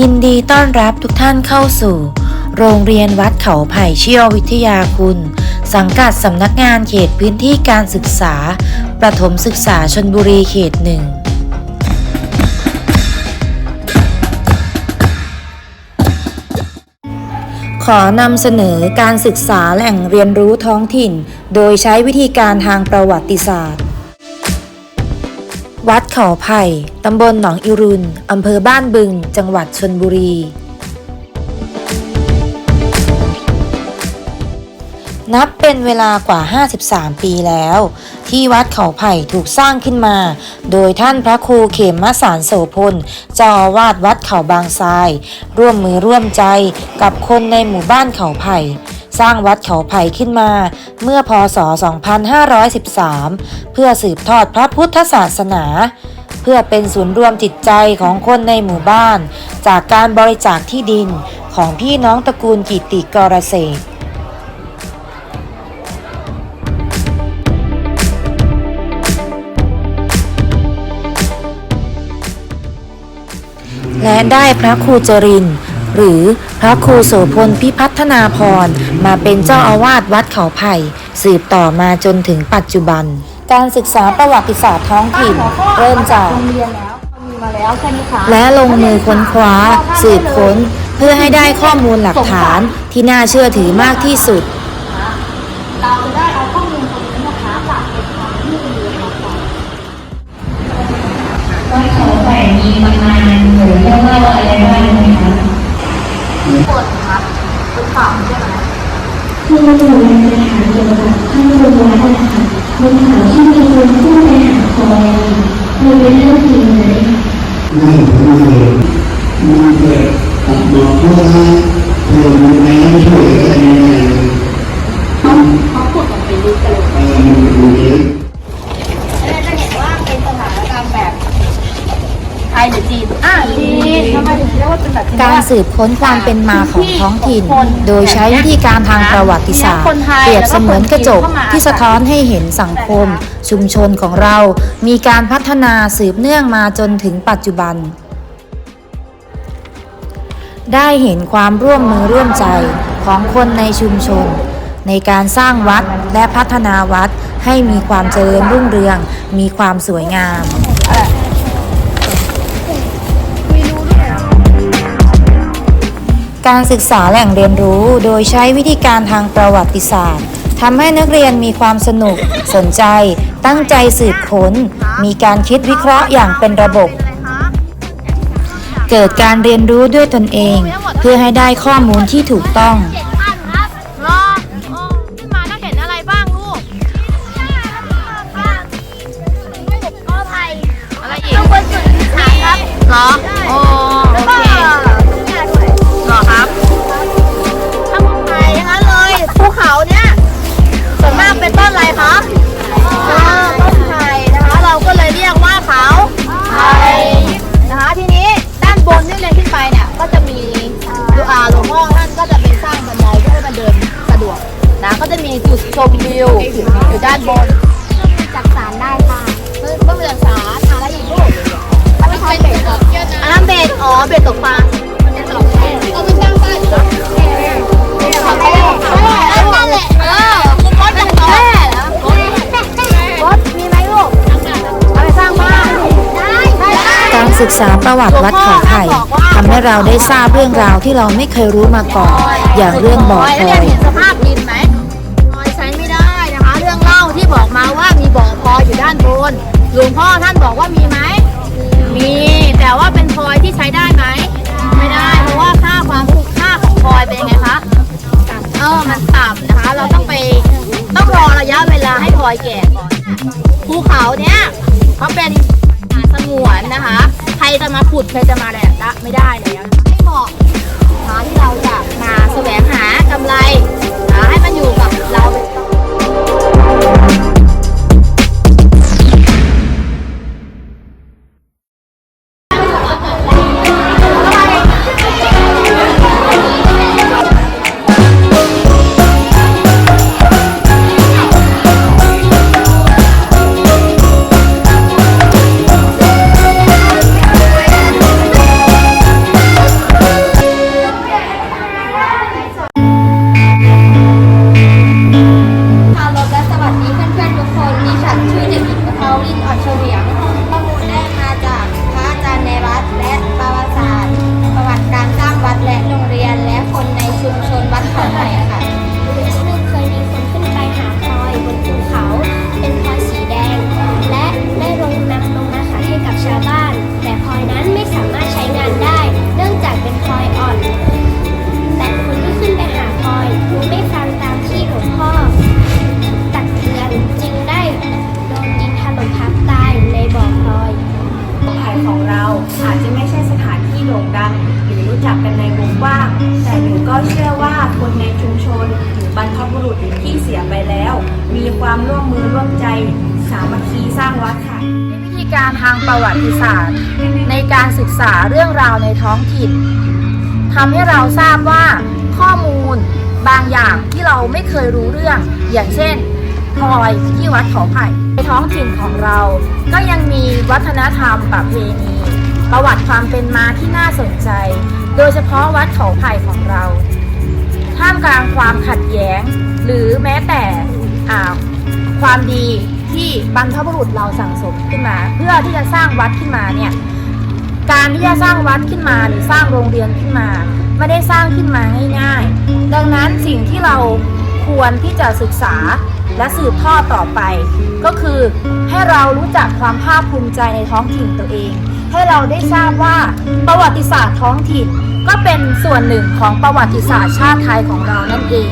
ยินดีต้อนรับทุกท่านเข้าสู่ โรงเรียนวัดเขาไผ่เชี่ยววิทยาคุณ สังกัดสำนักงานเขตพื้นที่การศึกษา ประถมศึกษาชนบุรีเขตหนึ่งขอนำเสนอการศึกษาแหล่งเรียนรู้ท้องถิ่น โดยใช้วิธีการทางประวัติศาสตร์ วัดเขาไผ่ ตำบลหนองอิรุนอำเภอบ้านบึง จังหวัดชนบุรี นับเป็นเวลากว่า 53 ปีแล้ว ที่วัดเขาไผ่ถูกสร้างขึ้นมา โดยท่านพระครูเขมสารโสพลเจ้าอวาสวัดเขาบางทราย ร่วมมือร่วมใจกับคนในหมู่บ้านเขาไผ่ สร้างวัดเขาไผ่ขึ้นมา เมื่อพศ 2513 เพื่อสืบทอดพระพุทธศาสนา เพื่อเป็นศูนย์รวมจิตใจของคนในหมู่บ้าน จากการบริจาคที่ดินของพี่น้องตระกูลกิติกรเษตรและได้พระครูจรินทร์ หรือพระครูโสพลพิพัฒนาพร มาเป็นเจ้าอาวาสวัดเขาไผ่ สืบต่อมาจนถึงปัจจุบัน การศึกษาประวัติศาสตร์ท้องถิ่น เริ่มจากโรงเรียนแล้วมีมาแล้วใช่ไหมคะและลงมือค้นคว้า สืบค้น เพื่อให้ได้ข้อมูลหลักฐานที่น่าเชื่อถือมากที่สุด ที่มาดูในสถานเกี่ยวกับท่านบนวัดนะคะบนเขาที่มีคนพูดไปหาคอยมันเป็นเรื่องจริงไหมไม่ไม่เลยมันเกิดกับบอกว่าเพื่อมีแม่ช่วยกันยังไง กว่าเป็นแบบนี้การสืบค้นความเป็นมาของท้องถิ่น โดยใช้วิธีการทางประวัติศาสตร์ เปรียบเสมือนกระจกที่สะท้อนให้เห็นสังคม ชุมชนของเรา มีการพัฒนาสืบเนื่องมาจนถึงปัจจุบัน ได้เห็นความร่วมมือร่วมใจของคนในชุมชน ในการสร้างวัดและพัฒนาวัดให้มีความเจริญรุ่งเรือง มีความสวยงาม การศึกษาแหล่งเรียนรู้ โดยใช้วิธีการทางประวัติศาสตร์ทำให้นักเรียนมีความสนุก สนใจ ตั้งใจสืบค้น มีการคิดวิเคราะห์อย่างเป็นระบบ เกิดการเรียนรู้ด้วยตนเอง เพื่อให้ได้ข้อมูลที่ถูกต้องเวิว อยู่ด้านบน จักสารได้ค่ะเพื่อเพื่อจักสารทางละอีกลูกไม่ใช่เบ็ดอันนั้นเบ็ดอ๋อเบ็ดตกปลาเอาไปสร้างบ้านเหรอนั่นแหละเออคุณพ่อจะแม่เหรอรถมีไหมลูกเอาไปสร้างบ้านได้ได้การศึกษาประวัติวัดเขาไผ่ทำให้เราได้ทราบเรื่องราวที่เราไม่เคยรู้มาก่อน อย่างเรื่องบ่อพลแล้อวย หลวงพ่อท่านบอกว่ามีไหม มี แต่ว่าเป็นพลอยที่ใช้ได้ไหม ไม่ได้ เพราะว่าค่าความค่าของพลอยเป็นยังไงคะ เออ มันต่ำนะคะ เราต้องไปต้องรอระยะเวลาให้พลอยแก่ก่อนภูเขาเนี้ยเขาเป็นป่าสงวนนะคะ ใครจะมาขุดใครจะมาแหละละไม่ได้แล้วไม่เหมาะหาที่เราจะมาแสวงหากำไร แต่หนูก็เชื่อว่าคนในชุมชนหรือบรรพบุรุษที่เสียไปแล้ว มีความร่วมมือร่วมใจสามัคคีสร้างวัดค่ะวิธีการทางประวัติศาสตร์ ในการศึกษาเรื่องราวในท้องถิ่นทำให้เราทราบว่าข้อมูลบางอย่างที่เราไม่เคยรู้เรื่อง อย่างเช่นพลอยที่วัดเขาไผ่ในท้องถิ่นของเรา ก็ยังมีวัฒนธรรมประเพณี ประวัติความเป็นมาที่น่าสนใจ โดยเฉพาะวัดเขาไผ่ของเรา ท่ามกลางความขัดแย้ง หรือแม้แต่ความดีที่บรรพบุรุษเราสั่งสมขึ้นมา เพื่อที่จะสร้างวัดขึ้นมาเนี่ยการที่จะสร้างวัดขึ้นมาหรือสร้างโรงเรียนขึ้นมา ไม่ได้สร้างขึ้นมาง่ายๆ ดังนั้นสิ่งที่เราควรที่จะศึกษาและสืบทอดต่อไป ก็คือให้เรารู้จักความภาคภูมิใจในท้องถิ่นตัวเอง ให้เราได้ทราบว่าประวัติศาสตร์ท้องถิ่น ก็เป็นส่วนหนึ่งของประวัติศาสตร์ชาติไทยของเรานั่นเอง